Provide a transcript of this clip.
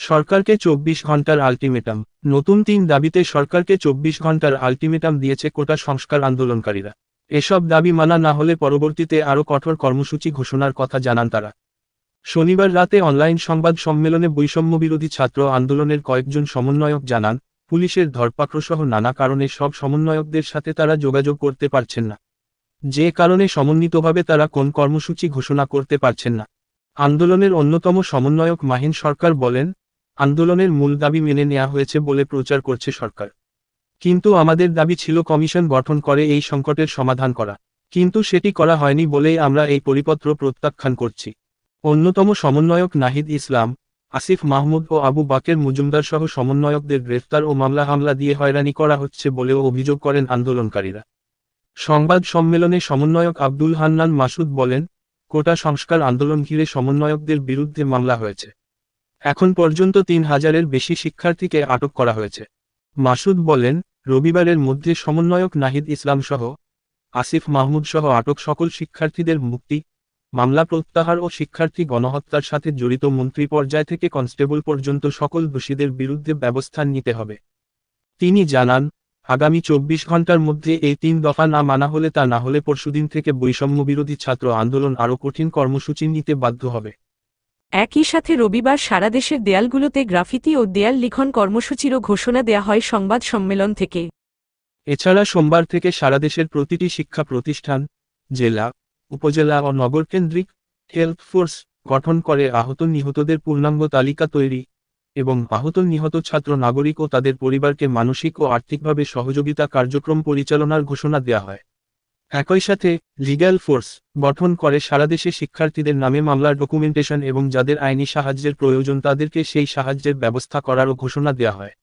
সরকারকে চব্বিশ ঘণ্টার আলটিমেটাম। নতুন তিন দাবিতে সরকারকে চব্বিশ ঘণ্টার আলটিমেটাম দিয়েছে কোটা সংস্কার আন্দোলনকারীরা। এসব দাবি মানা না হলে পরবর্তীতে আরও কঠোর কর্মসূচি ঘোষণার কথা জানান তারা। শনিবার রাতে অনলাইন সংবাদ সম্মেলনে বৈষম্য বিরোধী ছাত্র আন্দোলনের কয়েকজন সমন্বয়ক জানান, পুলিশের ধরপাকড়সহ নানা কারণে সব সমন্বয়কদের সাথে তারা যোগাযোগ করতে পারছেন না। যে কারণে সমন্বিতভাবে তারা কোন কর্মসূচি ঘোষণা করতে পারছেন না। আন্দোলনের অন্যতম সমন্বয়ক মাহিন সরকার বলেন আন্দোলনের মূল দাবি মেনে নেওয়া হয়েছে বলে প্রচার করছে সরকার। কিন্তু আমাদের দাবি ছিল কমিশন গঠন করে এই সংকটের সমাধান করা। কিন্তু সেটি করা হয়নি বলেই আমরা এই পরিপত্র প্রত্যাখ্যান করছি। অন্যতম সমন্বয়ক নাহিদ ইসলাম, আসিফ মাহমুদ ও আবু বাকের মজুমদার সহ সমন্বয়কদের গ্রেফতার ও মামলা হামলা দিয়ে হয়রানি করা হচ্ছে বলেও অভিযোগ করেন আন্দোলনকারীরা। সংবাদ সম্মেলনে সমন্বয়ক আব্দুল হান্নান মাসুদ বলেন, কোটা সংস্কার আন্দোলন ঘিরে সমন্বয়কদের বিরুদ্ধে মামলা হয়েছে। এখন পর্যন্ত তিন হাজারের বেশি শিক্ষার্থীকে আটক করা হয়েছে। মাসুদ বলেন, রবিবারের মধ্যে সমন্বয়ক নাহিদ ইসলাম সহ আসিফ মাহমুদ সহ আটক সকল শিক্ষার্থীদের মুক্তি, মামলা প্রত্যাহার ও শিক্ষার্থী গণহত্যার সাথে জড়িত মন্ত্রী পর্যায় থেকে কনস্টেবল পর্যন্ত সকল দোষীদের বিরুদ্ধে ব্যবস্থা নিতে হবে। তিনি জানান, আগামী চব্বিশ ঘণ্টার মধ্যে এই তিন দফা না মানা হলে তা না হলে পরশুদিন থেকে বৈষম্য বিরোধী ছাত্র আন্দোলন আরও কঠিন কর্মসূচি নিতে বাধ্য হবে। একই সাথে রবিবার সারা দেশের দেয়ালগুলোতে গ্রাফিতি ও দেয়াল লিখন কর্মসূচিরও ঘোষণা দেয়া হয় সংবাদ সম্মেলন থেকে। এছাড়া সোমবার থেকে সারা দেশের প্রতিটি শিক্ষা প্রতিষ্ঠান, জেলা, উপজেলা ও নগর কেন্দ্রিক হেলথ ফোর্স গঠন করে আহত নিহতদের পূর্ণাঙ্গ তালিকা তৈরি এবং আহত নিহত ছাত্র নাগরিক ও তাদের পরিবারকে মানসিক ও আর্থিকভাবে সহযোগিতা কার্যক্রম পরিচালনার ঘোষণা দেয়া হয়। একই সাথে লিগ্যাল ফোর্স গঠন করে সারাদেশে শিক্ষার্থীদের নামে মামলার ডকুমেন্টেশন এবং যাদের আইনি সাহায্যের প্রয়োজন তাদেরকে সেই সাহায্যের ব্যবস্থা করারও ঘোষণা দেওয়া হয়।